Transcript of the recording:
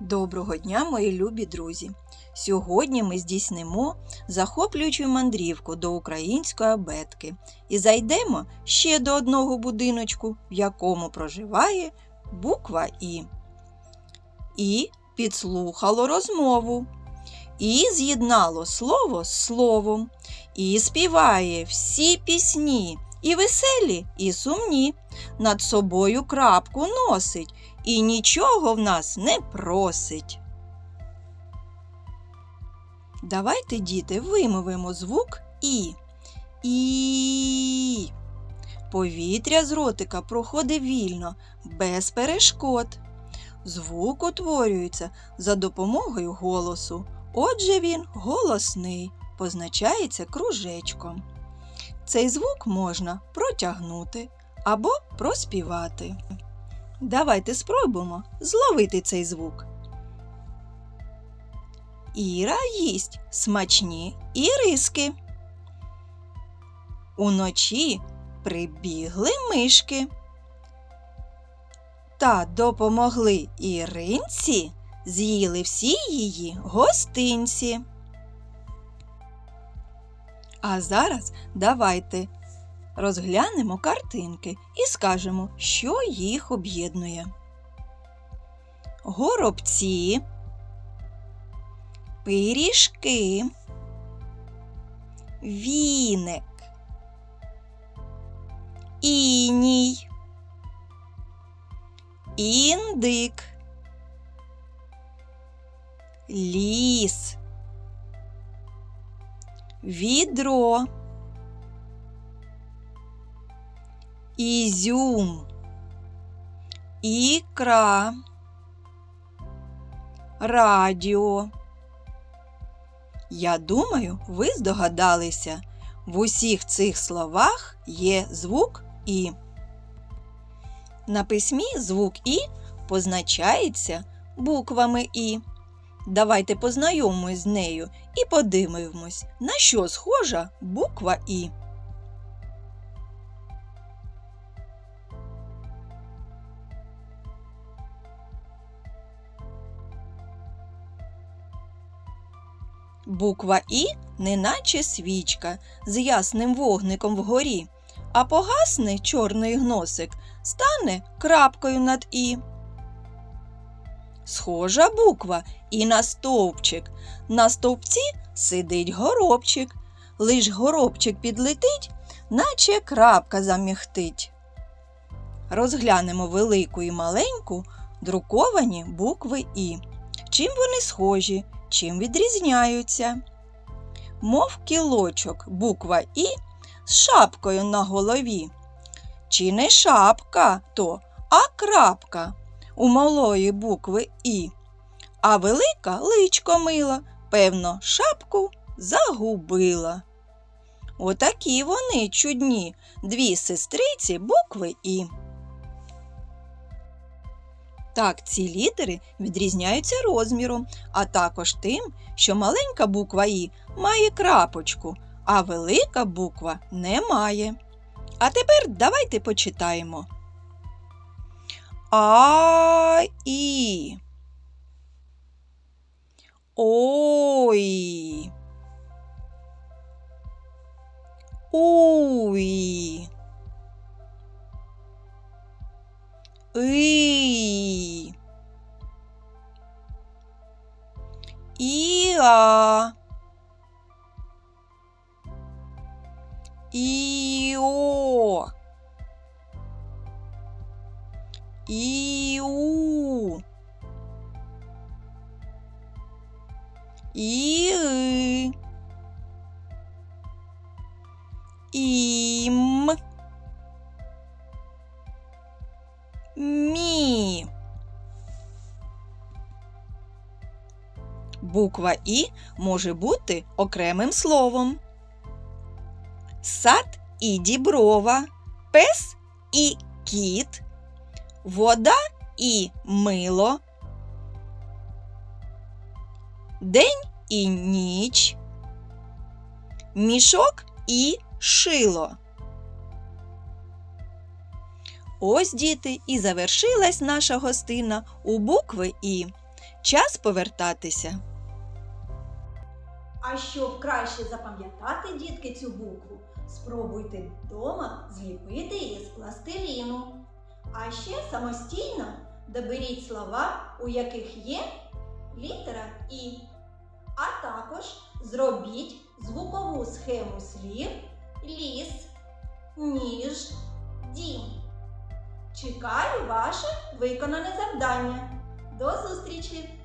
Доброго дня, мої любі друзі! Сьогодні ми здійснимо захоплюючу мандрівку до української абетки і зайдемо ще до одного будиночку, в якому проживає буква І. І підслухало розмову, і з'єднало слово з словом, і співає всі пісні, і веселі, і сумні. Над собою крапку носить і нічого в нас не просить. Давайте, діти, вимовимо звук І. І. Повітря з ротика проходить вільно, без перешкод. Звук утворюється за допомогою голосу. Отже, він голосний, позначається кружечком. Цей звук можна протягнути або проспівати. Давайте спробуємо зловити цей звук. Іра їсть смачні іриски. Уночі прибігли мишки. Та допомогли Іринці, з'їли всі її гостинці. А зараз давайте розглянемо картинки і скажемо, що їх об'єднує. Горобці, пиріжки, віник, іній, індик, ліс, відро. Ізюм, ікра, радіо. Я думаю, ви здогадалися, в усіх цих словах є звук І. На письмі звук І позначається буквами І. Давайте познайомимось з нею і подивимось, на що схожа буква І. Буква І неначе свічка з ясним вогником вгорі, а погасне чорний гносик, стане крапкою над І. Схожа буква і на стовпчик. На стовпці сидить горобчик. Лиш горобчик підлетить, наче крапка замігтить. Розглянемо велику і маленьку друковані букви І. Чим вони схожі? Чим відрізняються. Мов кілочок буква І з шапкою на голові. Чи не шапка то, а крапка у малої букви І. А велика личко мила, певно, шапку загубила. Отакі вони чудні, дві сестриці букви І. Так, ці літери відрізняються розміром, а також тим, що маленька буква І має крапочку, а велика буква не має. А тепер давайте почитаємо. А і. Ой. Уй. И. Иа. Ио. Иу. Буква І може бути окремим словом. Сад і діброва, пес і кіт, вода і мило, день і ніч, мішок і шило. Ось, діти, і завершилась наша гостина у букви І. Час повертатися. А щоб краще запам'ятати, дітки, цю букву, спробуйте вдома зліпити її з пластиліну. А ще самостійно доберіть слова, у яких є літера І. А також зробіть звукову схему слів ліс, ніж, дім. Чекаю ваше виконане завдання. До зустрічі!